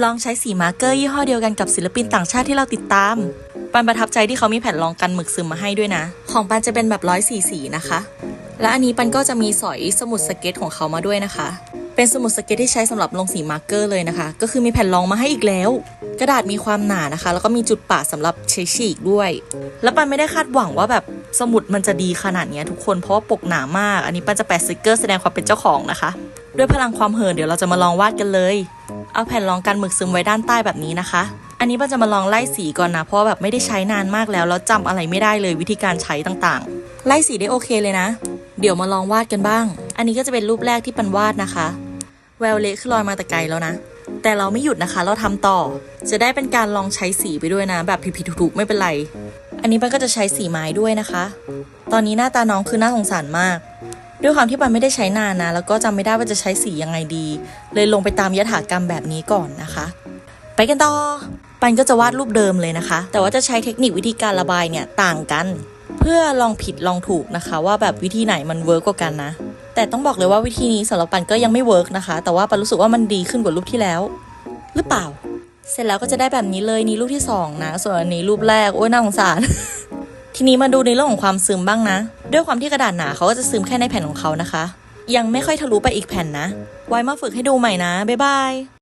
ลองใช้สีมาร์กเกอร์ยี่ห้อเดียวกันกับศิลปินต่างชาติที่เราติดตาม ปันประทับใจที่เขามีแผ่นรองกันหมึกซึมมาให้ด้วยนะ ของปันจะเป็นแบบร้อยสีสีนะคะ และอันนี้ปันก็จะมีสอยสมุดสเก็ตของเขามาด้วยนะคะ เป็นสมุดสเก็ตที่ใช้สำหรับลงสีมาร์กเกอร์เลยนะคะ ก็คือมีแผ่นรองมาให้อีกแล้ว กระดาษมีความหนานะคะ แล้วก็มีจุดปาดสำหรับใช้ฉีกด้วย แล้วปันไม่ได้คาดหวังว่าแบบสมุดมันจะดีขนาดนี้ทุกคนเพราะว่าปกหนามาก อันนี้ปันจะแปะสติกเกอร์แสดงความเป็นเจ้าของนะคะ ด้วยพลังความเหินเดี๋ยวเราจะมาลองวาดกันเลย เอาแผ่นรองกันหมึกซึมไว้ด้านใต้แบบนี้นะคะ อันนี้ปันจะมาลองไล่สีก่อนนะ เพราะแบบไม่ได้ใช้นานมากแล้ว แล้วจำอะไรไม่ได้เลยวิธีการใช้ต่างๆ ไล่สีได้โอเคเลยนะ เดี๋ยวมาลองวาดกันบ้าง อันนี้ก็จะเป็นรูปแรกที่ปันวาดนะคะ แววเละคือลอยมาแต่ไกลแล้วนะ แต่เราไม่หยุดนะคะ เราทำต่อ จะได้เป็นการลองใช้สีไปด้วยนะ แบบผิดๆถูกๆไม่เป็นไร อันนี้ปันก็จะใช้สีไม้ด้วยนะคะ ตอนนี้หน้าตาน้องคือน่าสงสารมาก ด้วยความที่ปันไม่ได้ใช้นานนะ แล้วก็จำไม่ได้ว่าจะใช้สียังไงดี เลยลงไปตามยถากรรมแบบนี้ก่อนนะคะ ไปกันต่อ ปันก็จะวาดรูปเดิมเลยนะคะ แต่ว่าจะใช้เทคนิควิธีการระบายเนี่ยต่างกัน เพื่อลองผิดลองถูกนะคะ ว่าแบบวิธีไหนมันเวิร์กกว่ากันนะ แต่ต้องบอกเลยว่าวิธีนี้สำหรับปันก็ยังไม่เวิร์กนะคะ แต่ว่าปันรู้สึกว่ามันดีขึ้นกว่ารูปที่แล้ว หรือเปล่า เสร็จแล้วก็จะได้แบบนี้เลยนี่รูปที่สองนะ ส่วนอันนี้รูปแรกโอ้ยน่าสงสาร ทีนี้มาดูในเรื่องของความซึมบ้างนะ ด้วยความที่กระดาษหนาเขาก็จะซึมแค่ในแผ่นของเขานะคะ ยังไม่ค่อยทะลุไปอีกแผ่นนะ ไว้มาฝึกให้ดูใหม่นะ บ๊ายบาย